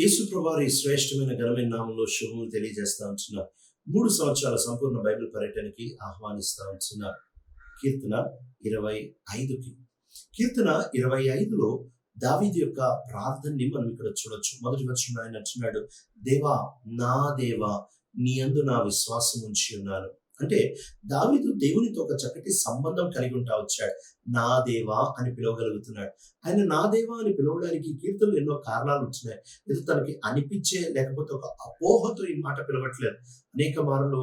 యేసుప్రభారి శ్రేష్టమైన ఘనమైన నామంలో శుభములు తెలియజేస్తా ఉంటున్నారు మూడు సంవత్సరాల సంపూర్ణ బైబిల్ పర్యటనకి ఆహ్వానిస్తా ఉంటున్నారు కీర్తన ఇరవై ఐదుకి. కీర్తన ఇరవై ఐదులో దావీది యొక్క ప్రార్థనని మనం ఇక్కడ చూడొచ్చు. మొదటి వచ్చిన ఆయన అంటున్నాడు దేవా నా దేవా నీ అందు నా విశ్వాసం ఉంచి ఉన్నాను. అంటే దావీదు దేవునితో ఒక చక్కటి సంబంధం కలిగి ఉంటా వచ్చాడు. నా దేవా అని పిలవగలుగుతున్నాడు. ఆయన నా దేవా అని పిలవడానికి కీర్తనలు ఎన్నో కారణాలు వచ్చినాయి. ఇది తనకి అనిపించే లేకపోతే ఒక అపోహతో ఈ మాట పిలవట్లేదు. అనేక మార్లు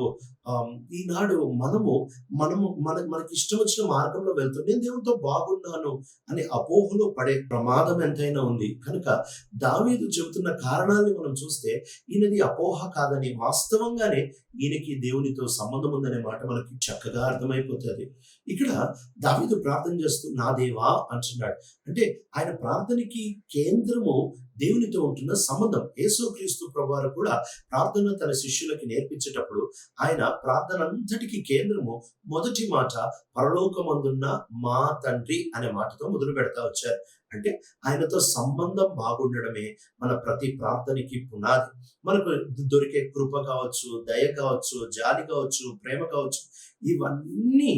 ఈనాడు మనము మనము మన మనకి ఇష్టం వచ్చిన మార్గంలో వెళ్తాం నేను దేవునితో బాగున్నాను అనే అపోహలో పడే ప్రమాదం ఎంతైనా ఉంది. కనుక దావీదు చెబుతున్న కారణాన్ని మనం చూస్తే ఈయనది అపోహ కాదని వాస్తవంగానే ఈయనకి దేవునితో సంబంధం ఉందనే మాట మనకి చక్కగా అర్థమైపోతుంది. ఇక్కడ దావీదు ప్రార్థన చేస్తూ నా దేవా అంటున్నాడు. అంటే ఆయన ప్రార్థనకి కేంద్రము దేవునితో ఉంటున్న సంబంధం. యేసుక్రీస్తు ప్రభువారు కూడా ప్రార్థన తన శిష్యులకి నేర్పించేటప్పుడు ఆయన ప్రార్థన అంతటికి కేంద్రము మొదటి మాట పరలోకమందున్న మా తండ్రి అనే మాటతో మొదలు పెడతా వచ్చారు. అంటే ఆయనతో సంబంధం బాగుండడమే మన ప్రతి ప్రార్థనకి పునాది. మనకు దొరికే కృప కావచ్చు దయ కావచ్చు జాలి కావచ్చు ప్రేమ కావచ్చు ఇవన్నీ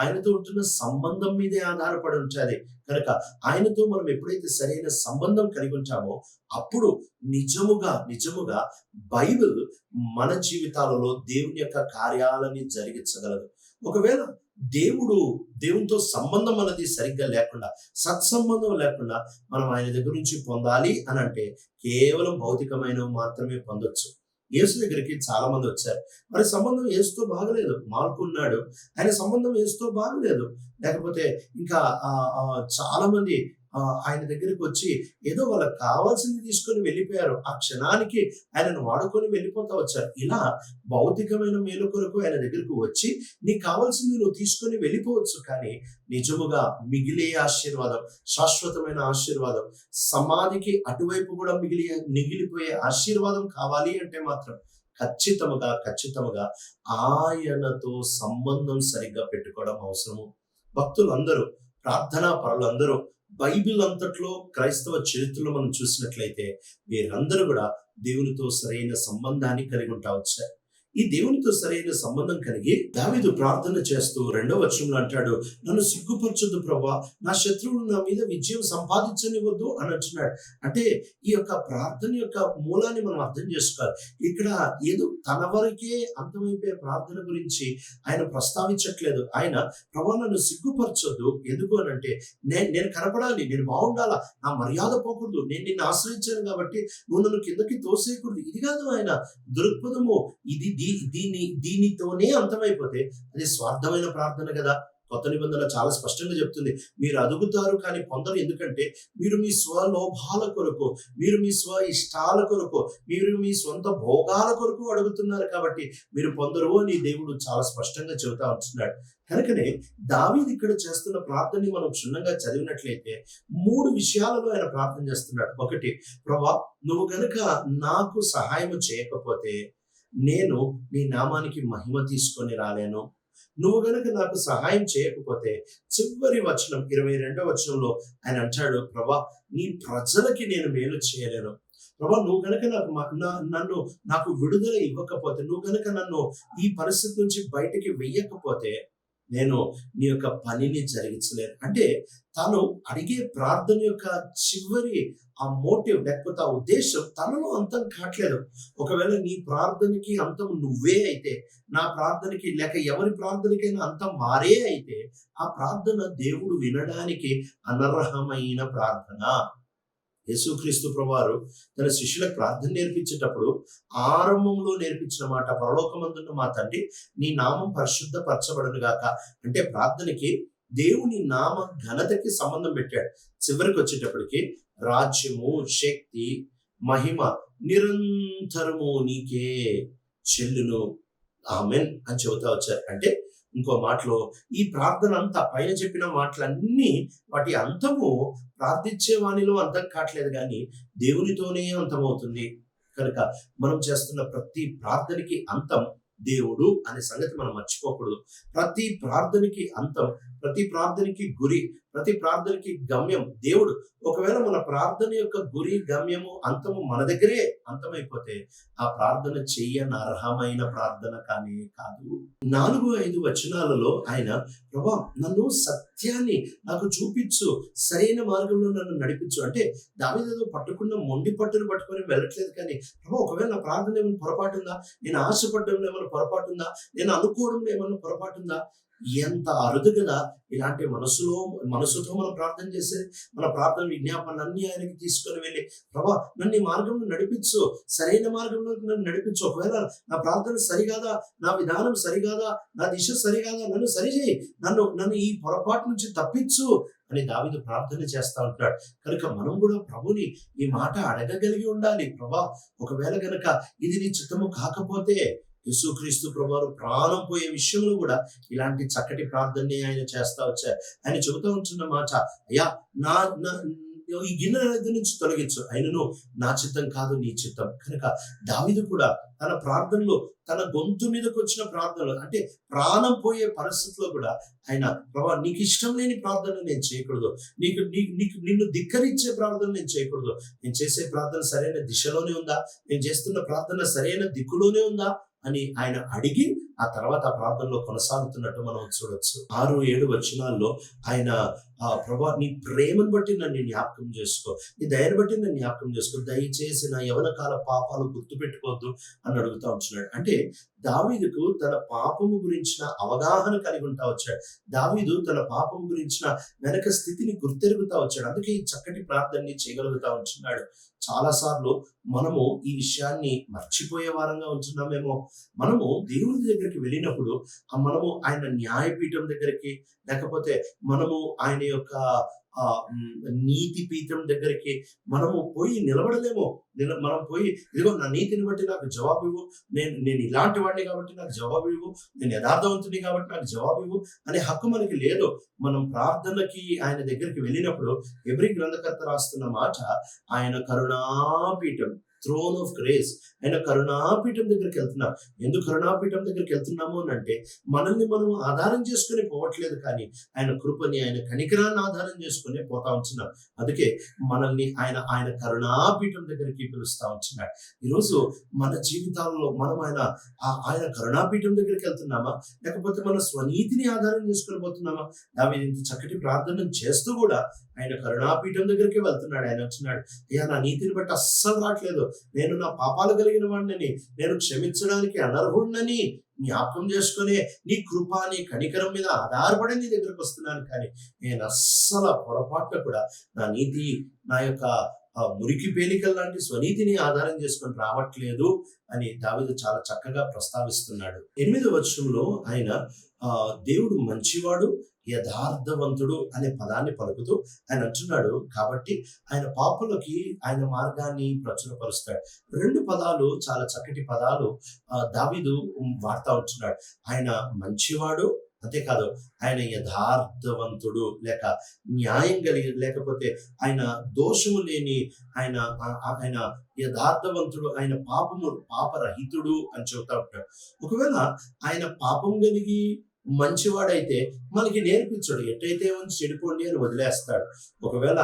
ఆయనతో ఉంటున్న సంబంధం మీదే ఆధారపడి ఉంటుంది కనుక ఆయనతో మనం ఎప్పుడైతే సరైన సంబంధం కలిగి ఉంటామో అప్పుడు నిజముగా నిజముగా బైబిల్ మన జీవితాలలో దేవుని యొక్క కార్యాలని జరిగించగలదు. ఒకవేళ దేవుడు దేవునితో సంబంధం అనేది సరిగ్గా లేకుండా సత్సంబంధం లేకుండా మనం ఆయన దగ్గర నుంచి పొందాలి అని అంటే కేవలం భౌతికమైనవి మాత్రమే పొందొచ్చు. యేసు దగ్గరికి చాలా మంది వచ్చారు. మరి సంబంధం ఏసుతో బాగలేదు. మాల్కున్నాడు ఆయన సంబంధం ఏసుతో బాగలేదు. లేకపోతే ఇంకా ఆ, ఆ, చాలా మంది ఆయన దగ్గరికి వచ్చి ఏదో వాళ్ళకి కావాల్సింది తీసుకొని వెళ్ళిపోయారు. ఆ క్షణానికి ఆయనను వాడుకొని వెళ్ళిపోతా వచ్చారు. ఇలా భౌతికమైన మేలు కొరకు ఆయన దగ్గరకు వచ్చి నీకు కావాల్సింది నువ్వు తీసుకొని వెళ్ళిపోవచ్చు కానీ నిజముగా మిగిలే ఆశీర్వాదం శాశ్వతమైన ఆశీర్వాదం సమాధికి అటువైపు కూడా మిగిలి మిగిలిపోయే ఆశీర్వాదం కావాలి అంటే మాత్రం ఖచ్చితముగా ఖచ్చితముగా ఆయనతో సంబంధం సరిగ్గా పెట్టుకోవడం అవసరము. భక్తులందరూ ప్రార్థనా పరులందరూ బైబిల్ అంతట్లో క్రైస్తవ చరిత్రలో మనం చూసినట్లయితే వీరందరూ కూడా దేవునితో సరైన సంబంధాన్ని కలిగి ఉంటా వచ్చారు ఈ దేవునితో సరైన సంబంధం కలిగి దావిదు ప్రార్థన చేస్తూ రెండో వచనంలో అంటాడు నన్ను సిగ్గుపరచొద్దు ప్రభా. నా శత్రువులు నా మీద విజయం సంపాదించనివ్వద్దు అని అంటున్నాడు. అంటే ఈ యొక్క ప్రార్థన యొక్క మూలాన్ని మనం అర్థం చేసుకోవాలి. ఇక్కడ ఏదో తన వరకే అంతమైపోయే ప్రార్థన గురించి ఆయన ప్రస్తావించట్లేదు. ఆయన ప్రభా నన్ను సిగ్గుపరచొద్దు. ఎందుకు అని అంటే నేను నేను కనపడాలి. నేను బాగుండాలా? నా మర్యాద పోకూడదు. నేను నిన్ను ఆశ్రయించాను కాబట్టి నువ్వు నన్ను కిందకి తోసేయకూడదు. ఇది కాదు ఆయన దృక్పథము. ఇది దీ దీని దీనితోనే అంతమైపోతే అది స్వార్థమైన ప్రార్థన కదా. కొత్త నిబంధన చాలా స్పష్టంగా చెప్తుంది. మీరు అదుగుతారు కానీ పొందరు. ఎందుకంటే మీరు మీ స్వలోభాల కొరకు మీరు మీ స్వ ఇష్టాల కొరకు మీరు మీ సొంత భోగాల కొరకు అడుగుతున్నారు కాబట్టి మీరు పొందరు అని దేవుడు చాలా స్పష్టంగా చెబుతా ఉంటున్నాడు. కనుకనే దావీది ఇక్కడ చేస్తున్న ప్రార్థనని మనం క్షుణ్ణంగా చదివినట్లయితే మూడు విషయాలలో ఆయన ప్రార్థన చేస్తున్నాడు. ఒకటి ప్రభా నువ్వు గనుక నాకు సహాయం చేయకపోతే నేను నీ నామానికి మహిమ తీసుకొని రాలేను. నువ్వు గనక నాకు సహాయం చేయకపోతే చివరి వచనం ఇరవై రెండో వచనంలో ఆయన అంటాడు ప్రభా నీ ప్రజలకి నేను మేలు చేయలేను. ప్రభా నువ్వు గనక నాకు నన్ను నాకు విడుదల ఇవ్వకపోతే నువ్వు గనక నన్ను ఈ పరిస్థితి నుంచి బయటికి వెయ్యకపోతే నేను నీ యొక్క పనిని జరిగించలేను. అంటే తను అడిగే ప్రార్థన యొక్క చివరి ఆ మోటివ్ లేకపోతే ఆ ఉద్దేశం తనలో అంతం కావట్లేదు ఒకవేళ నీ ప్రార్థనకి అంతం నువ్వే అయితే నా ప్రార్థనకి లేక ఎవరి ప్రార్థనకైనా అంతం వారే అయితే ఆ ప్రార్థన దేవుడు వినడానికి అనర్హమైన ప్రార్థన. యేసుక్రీస్తు ప్రభువారు తన శిష్యులకు ప్రార్థన నేర్పించేటప్పుడు ఆరంభంలో నేర్పించిన మాట పరలోకమందున్న మా తండ్రి నీ నామం పరిశుద్ధ పరచబడను గాక. అంటే ప్రార్థనకి దేవుని నామ ఘనతకి సంబంధం పెట్టాడు. చివరికి వచ్చేటప్పటికి రాజ్యము శక్తి మహిమ నిరంతరము నీకే చెల్లును. ఆమెన్ అని చెబుతా వచ్చారు. అంటే ఇంకో మాటలో ఈ ప్రార్థన అంతా పైన చెప్పిన మాటలన్నీ వాటి అంతము ప్రార్థించే వాణిలో అర్థం కావట్లేదు కానీ దేవునితోనే అంతమవుతుంది. కనుక మనం చేస్తున్న ప్రతి ప్రార్థనకి అంతం దేవుడు అనే సంగతి మనం మర్చిపోకూడదు. ప్రతి ప్రార్థనకి అంతం ప్రతి ప్రార్థనకి గురి ప్రతి ప్రార్థనకి గమ్యం. దేవుడు ఒకవేళ మన ప్రార్థన యొక్క గురి గమ్యము అంతము మన దగ్గరే అంతమైపోతే ఆ ప్రార్థన చెయ్యని అర్హమైన ప్రార్థన కానీ కాదు. నాలుగు ఐదు వచనాలలో ఆయన ప్రభా నన్ను సత్యాన్ని నాకు చూపించు సరైన మార్గంలో నన్ను నడిపించు. అంటే దాని ఏదో పట్టుకున్న మొండి పట్టును పట్టుకొని వెళ్ళట్లేదు కానీ ప్రభా ఒకవేళ నా ప్రార్థన ఏమైనా పొరపాటు ఉందా? నేను ఆశపడడంలో ఏమైనా పొరపాటు ఉందా? నేను అనుకోవడంలో ఏమైనా పొరపాటు ఉందా? ఎంత అరుదు కదా ఇలాంటి మనసులో మనసుతో మనం ప్రార్థన చేసే మన ప్రార్థన విజ్ఞాపన అన్ని ఆయనకి తీసుకొని వెళ్ళి ప్రభా నన్ను ఈ మార్గంలో నడిపించు సరైన మార్గంలో నన్ను నడిపించు. ఒకవేళ నా ప్రార్థన సరికాదా నా విధానం సరికాదా నా దిశ సరికాదా నన్ను సరిచేయి నన్ను నన్ను ఈ పొరపాటు నుంచి తప్పించు అని దావిదు ప్రార్థన చేస్తా ఉంటాడు. కనుక మనం కూడా ప్రభుని ఈ మాట అడగగలిగి ఉండాలి. ప్రభా ఒకవేళ కనుక ఇది నీ చిత్తము కాకపోతే యేసుక్రీస్తు ప్రభువారు ప్రాణం పోయే విషయంలో కూడా ఇలాంటి చక్కటి ప్రార్థనని ఆయన చేస్తా వచ్చారు. ఆయన చెబుతూ ఉంటున్న మాట అయ్యా నా నా ఈ గిన్నె దగ్గర నుంచి తొలగించు. ఆయనను నా చిత్తం కాదు నీ చిత్తం. కనుక దావిది కూడా తన ప్రార్థనలో తన గొంతు మీదకి వచ్చిన ప్రార్థనలు అంటే ప్రాణం పోయే పరిస్థితిలో కూడా ఆయన ప్రభా నీకు ఇష్టం లేని ప్రార్థన నేను చేయకూడదు. నీకు నీ- నీకు నిన్ను ధిక్కరించే ప్రార్థన నేను చేయకూడదు. నేను చేసే ప్రార్థన సరైన దిశలోనే ఉందా? నేను చేస్తున్న ప్రార్థన సరైన దిక్కులోనే ఉందా? అని ఆయన అడిగి ఆ తర్వాత ఆ ప్రార్థనలో కొనసాగుతున్నట్టు మనం చూడొచ్చు. ఆరు ఏడు వచనాల్లో ఆయన ఆ ప్రభా నీ ప్రేమను బట్టి నన్ను జ్ఞాపకం చేసుకో. నీ దయను బట్టి నన్ను జ్ఞాపకం చేసుకో. దయచేసి నా యవన కాల పాపాలు గుర్తుపెట్టుకోవద్దు అని అడుగుతా ఉంటున్నాడు. అంటే దావీదుకు తన పాపము గురించిన అవగాహన కలిగి ఉంటా వచ్చాడు. దావీదు తన పాపం గురించిన వెనక స్థితిని గుర్తెరుగుతా వచ్చాడు. అందుకే ఈ చక్కటి ప్రార్థనని చేయగలుగుతా ఉంటున్నాడు. చాలాసార్లు మనము ఈ విషయాన్ని మర్చిపోయే వారంగా ఉంటున్నామేమో. మనము దేవుని దగ్గరికి వెళ్ళినప్పుడు మనము ఆయన న్యాయపీఠం దగ్గరికి లేకపోతే మనము ఆయన యొక్క ఆ నీతి పీఠం దగ్గరికి మనము పోయి నిలబడలేము. నిల మనం పోయి ఇదిగో నా నీతిని బట్టి నాకు జవాబు ఇవ్వు. నేను నేను ఇలాంటి వాడిని కాబట్టి నాకు జవాబు ఇవ్వు. నేను యథార్థవంతుని కాబట్టి నాకు జవాబు ఇవ్వు అనే హక్కు మనకి లేదు. మనం ప్రార్థనకి ఆయన దగ్గరికి వెళ్ళినప్పుడు ఎవ్రీ గ్రంథకర్త రాస్తున్న మాట ఆయన కరుణాపీఠం థ్రోన్ ఆఫ్ గ్రేస్ ఆయన కరుణాపీఠం దగ్గరికి వెళ్తున్నాం. ఎందుకు కరుణాపీఠం దగ్గరికి వెళ్తున్నాము అని అంటే మనల్ని మనం ఆధారం చేసుకుని పోవట్లేదు కానీ ఆయన కృపని ఆయన కనికరాన్ని ఆధారం చేసుకుని పోతా ఉంటున్నాం. అందుకే మనల్ని ఆయన ఆయన కరుణాపీఠం దగ్గరికి పిలుస్తా ఉంటున్నాడు. ఈరోజు మన జీవితాల్లో మనం ఆయన ఆ- ఆయన కరుణాపీఠం దగ్గరికి వెళ్తున్నామా? లేకపోతే మన స్వనీతిని ఆధారం చేసుకుని పోతున్నామా? దావి ఇంత చక్కటి ప్రార్థన చేస్తూ కూడా ఆయన కరుణాపీఠం దగ్గరికి వెళ్తున్నాడు. ఆయన వచ్చినాడు అయ్యా నా నీతిని బట్టి అస్సలు రావట్లేదు. నేను నా పాపాలు కలిగిన వాడినని నేను క్షమించడానికి అనర్హుడినని జ్ఞాపకం చేసుకునే నీ కృప నీ కనికరం మీద ఆధారపడి నీ దగ్గరకు వస్తున్నాను. కానీ నేను అస్సలు పొరపాటున కూడా నా నీతి నా యొక్క మురికి పేలికల లాంటి స్వనీతిని ఆధారం చేసుకొని రావట్లేదు అని దావిదు చాలా చక్కగా ప్రస్తావిస్తున్నాడు. ఎనిమిది వచనంలో ఆయన ఆ దేవుడు మంచివాడు యథార్థవంతుడు అనే పదాన్ని పలుకుతూ ఆయన అంటున్నాడు కాబట్టి ఆయన పాపులకి ఆయన మార్గాన్ని ప్రచురపరుస్తాడు. రెండు పదాలు చాలా చక్కటి పదాలు ఆ, దావీదు వాడుతూ ఉంటున్నాడు. ఆయన మంచివాడు అంతేకాదు ఆయన యథార్థవంతుడు లేక న్యాయం కలిగి లేకపోతే ఆయన దోషము లేని ఆయన ఆయన యథార్థవంతుడు ఆయన పాపము పాపరహితుడు అని చెబుతా ఉంటాడు. ఒకవేళ ఆయన పాపం కలిగి మంచివాడైతే మనకి నేర్పించడు. ఎట్టయితే ఉంది చెడిపోండి అని వదిలేస్తాడు. ఒకవేళ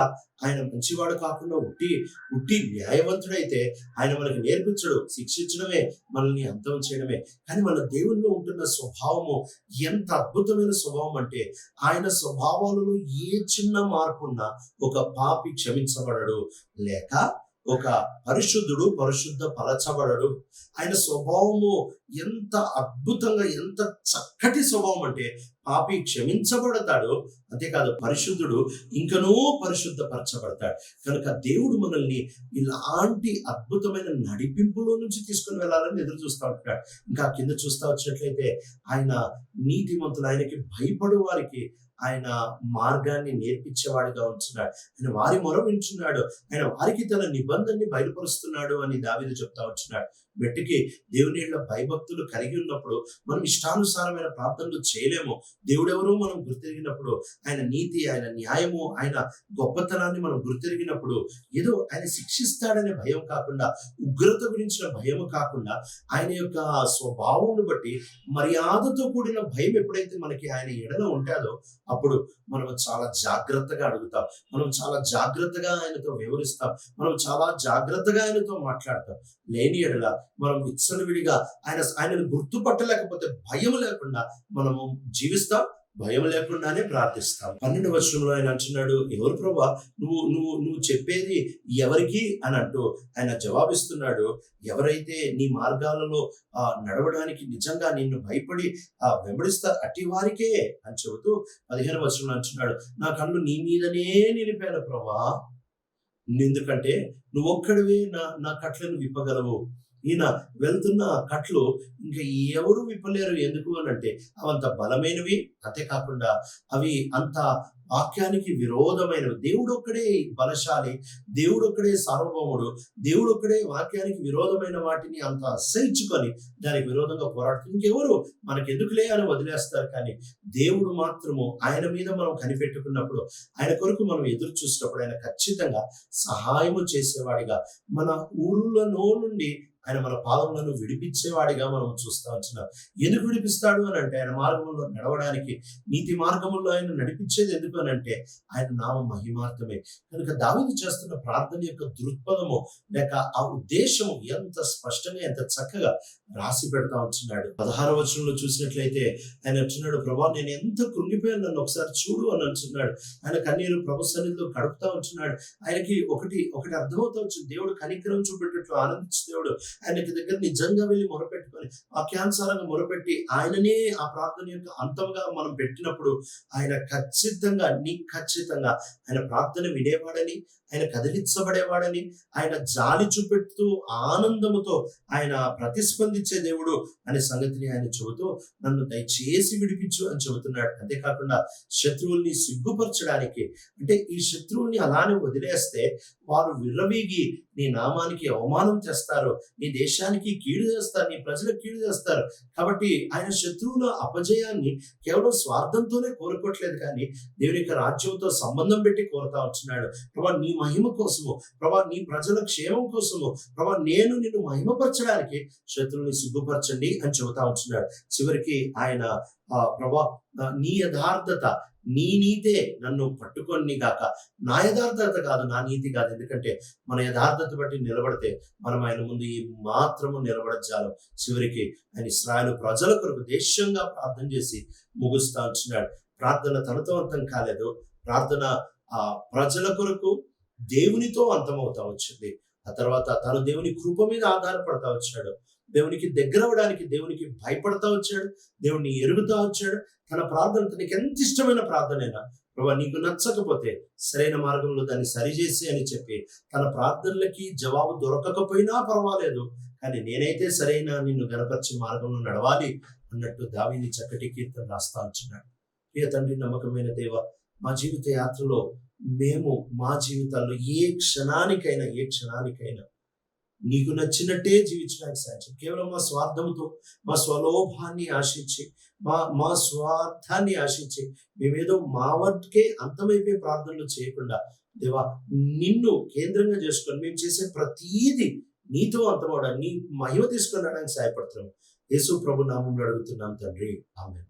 ఆయన మంచివాడు కాకుండా ఉట్టి ఉట్టి న్యాయవంతుడైతే ఆయన మనకి నేర్పించడు. శిక్షించడమే మనల్ని అంతం చేయడమే. కానీ మన దేవుల్లో ఉంటున్న స్వభావము ఎంత అద్భుతమైన స్వభావం అంటే ఆయన స్వభావాలలో ఏ చిన్న మార్పున్నా ఒక పాపి క్షమించబడడు. లేక ఒక పరిశుద్ధుడు పరిశుద్ధ పరచబడడు. ఆయన స్వభావము ఎంత అద్భుతంగా ఎంత చక్కటి స్వభావం అంటే పాపి క్షమించబడతాడు. అంతేకాదు పరిశుద్ధుడు ఇంకనూ పరిశుద్ధపరచబడతాడు. కనుక దేవుడు మనల్ని ఇలాంటి అద్భుతమైన నడిపింపులో నుంచి తీసుకుని వెళ్ళాలని ఎదురు చూస్తూ ఉంటాడు. ఇంకా కింద చూస్తా వచ్చినట్లయితే ఆయన నీతిమంతులు ఆయనకి భయపడు వారికి ఆయన మార్గాన్ని నేర్పించేవాడిగా ఉంటున్నాడు. ఆయన వారి మొర వింటున్నాడు. ఆయన వారికి తన నిబంధనని బయలుపరుస్తున్నాడు అని దావీదు చెప్తా ఉంటున్నాడు. మెట్టుకి దేవుని యొక్క భయభక్తులు కలిగి ఉన్నప్పుడు మనం ఇష్టానుసారమైన ప్రార్థనలు చేయలేము. దేవుడెవరో మనం గుర్తిరిగినప్పుడు ఆయన నీతి ఆయన న్యాయము ఆయన గొప్పతనాన్ని మనం గుర్తిరిగినప్పుడు ఏదో ఆయన శిక్షిస్తాడనే భయం కాకుండా ఉగ్రత గురించిన భయం కాకుండా ఆయన యొక్క స్వభావం బట్టి మర్యాదతో కూడిన భయం ఎప్పుడైతే మనకి ఆయన ఎడల ఉంటుందో అప్పుడు మనం చాలా జాగ్రత్తగా అడుగుతాం. మనం చాలా జాగ్రత్తగా ఆయనతో వివరిస్తాం మనం చాలా జాగ్రత్తగా ఆయనతో మాట్లాడతాం. లేని ఎడల మనం విచ్చలవిడిగా ఆయన ఆయనను గుర్తుపట్టలేకపోతే భయం లేకుండా మనము జీవిస్తాం భయం లేకుండానే ప్రార్థిస్తాం. పన్నెండు వర్షంలో ఆయన అంటున్నాడు ఎవరు ప్రభా? నువ్వు నువ్వు నువ్వు చెప్పేది ఎవరికి? అని అంటూ ఆయన జవాబిస్తున్నాడు ఎవరైతే నీ మార్గాలలో ఆ నడవడానికి నిజంగా నిన్ను భయపడి ఆ వెంబడిస్తారు అట్టి వారికే? అని చెబుతూ పదిహేను వర్షంలో అంటున్నాడు నా కళ్ళు నీ మీదనే నిలిపాను ప్రభా. ఎందుకంటే నువ్వొక్కడివే నా నా కట్లను విప్పగలవు. ఈయన వెళ్తున్న కట్లు ఇంకా ఎవరు విప్పలేరు ఎందుకు అని అంటే అవంత బలమైనవి అంతేకాకుండా అవి అంత వాక్యానికి విరోధమైనవి. దేవుడు ఒక్కడే బలశాలి దేవుడు ఒక్కడే సార్వభౌముడు దేవుడు ఒక్కడే వాక్యానికి విరోధమైన వాటిని అంత అసహించుకొని దానికి విరోధంగా పోరాడుతూ ఇంకెవరు మనకి ఎందుకులే అని వదిలేస్తారు. కానీ దేవుడు మాత్రము ఆయన మీద మనం కనిపెట్టుకున్నప్పుడు ఆయన కొరకు మనం ఎదురు చూసినప్పుడు ఆయన ఖచ్చితంగా సహాయము చేసేవాడిగా మన ఊళ్ళలో నుండి ఆయన మన పాదములను విడిపించేవాడిగా మనం చూస్తా వచ్చినాం ఎందుకు విడిపిస్తాడు అని అంటే ఆయన మార్గంలో నడవడానికి నీతి మార్గంలో ఆయన నడిపించేది ఎందుకు అని అంటే ఆయన నామ మహిమార్థమే. కనుక దావిది చేస్తున్న ప్రార్థన యొక్క దృక్పథము లేక ఆ ఉద్దేశము ఎంత స్పష్టంగా ఎంత చక్కగా రాసి పెడతా వచ్చినాడు. పదహార వచనంలో చూసినట్లయితే ఆయన వచ్చినాడు ప్రభా నేను ఎంత కృంగిపోయాను నన్ను ఒకసారి చూడు అని అంటున్నాడు. ఆయన కన్నీరు ప్రభు సన్నిధిలో గడుపుతా ఉంటున్నాడు. ఆయనకి ఒకటి ఒకటి అర్థమవుతా వచ్చింది. దేవుడు కనికరం చూపెట్టేట్లు ఆనందించు దేవుడు. ఆయనకి దగ్గర నిజంగా వెళ్ళి మొరపెట్టుకొని వాక్యానుసారంగా మొరపెట్టి ఆయననే ఆ ప్రార్థన యొక్క అంతంగా మనం పెట్టినప్పుడు ఆయన ఖచ్చితంగా నీ ఖచ్చితంగా ఆయన ప్రార్థన వినేవాడని ఆయన కదిలించబడేవాడని ఆయన జాలి చూపెడుతూ ఆనందముతో ఆయన ప్రతిస్పందించే దేవుడు అనే సంగతిని ఆయన చెబుతూ నన్ను దయచేసి విడిపించు అని చెబుతున్నాడు. అంతేకాకుండా శత్రువుల్ని సిగ్గుపరచడానికి అంటే ఈ శత్రువుల్ని అలానే వదిలేస్తే వారు విర్రవీగి నీ నామానికి అవమానం చేస్తారు. నీ దేశానికి కీడు చేస్తారు. నీ ప్రజలకు కీడు చేస్తారు. కాబట్టి ఆయన శత్రువుల అపజయాన్ని కేవలం స్వార్థంతోనే కోరుకోవట్లేదు కానీ దేవుని యొక్క రాజ్యంతో సంబంధం పెట్టి కోరుతా వచ్చినాడు. ప్రభా నీ మహిమ కోసము ప్రభా నీ ప్రజల క్షేమం కోసము ప్రభా నేను నిన్ను మహిమపరచడానికి శత్రువుని సిగ్గుపరచండి అని చెబుతా వచ్చినాడు. చివరికి ఆయన ఆ ప్రభా నీ యథార్థత నీ నీతే నన్ను పట్టుకొని గాక నా యథార్థత కాదు నా నీతి కాదు. ఎందుకంటే మన యథార్థత బట్టి నిలబడితే మనం ఆయన ముందు ఈ మాత్రము నిలబడజాలం. చివరికి ఆయన ఇస్రాయలు ప్రజల కొరకు దేశంగా ప్రార్థన చేసి ముగుస్తా వచ్చినాడు ప్రార్థన తనతో అంతం కాలేదు. ప్రార్థన ఆ ప్రజల కొరకు దేవునితో అంతమవుతా వచ్చింది. ఆ తర్వాత తను దేవుని కృప మీద ఆధారపడతా వచ్చాడు దేవునికి దగ్గర అవడానికి దేవునికి భయపడతా వచ్చాడు దేవుణ్ణి ఎరుగుతా వచ్చాడు. తన ప్రార్థన తనకి ఎంత ఇష్టమైన ప్రార్థనైనా ప్రభా నీకు నచ్చకపోతే సరైన మార్గంలో దాన్ని సరిచేసి అని చెప్పి తన ప్రార్థనలకి జవాబు దొరకకపోయినా పర్వాలేదు కానీ నేనైతే సరైన నిన్ను గనపరిచే మార్గంలో నడవాలి అన్నట్టు దావిని చక్కటి కీర్తన రాస్తా ఉంటున్నాడు ప్రియ తండ్రి నమ్మకమైన దేవ మా జీవిత యాత్రలో మేము మా జీవితాల్లో ఏ క్షణానికైనా ఏ క్షణానికైనా నీకు నచ్చినట్టే జీవించడానికి సాధ్యం కేవలం మా స్వార్థంతో మా స్వలోభాన్ని ఆశించి మా మా స్వార్థాన్ని ఆశించి మేమేదో మా వంటికే అంతమైపోయే ప్రార్థనలు చేయకుండా దేవా నిన్ను కేంద్రంగా చేసుకొని మేము చేసే ప్రతీది నీతో అంతమవడానికి నీ మహిమ తీసుకొని రావడానికి సహాయపడుతున్నాం యేసు ప్రభు నామంలో అడుగుతున్నాం తండ్రి. ఆమె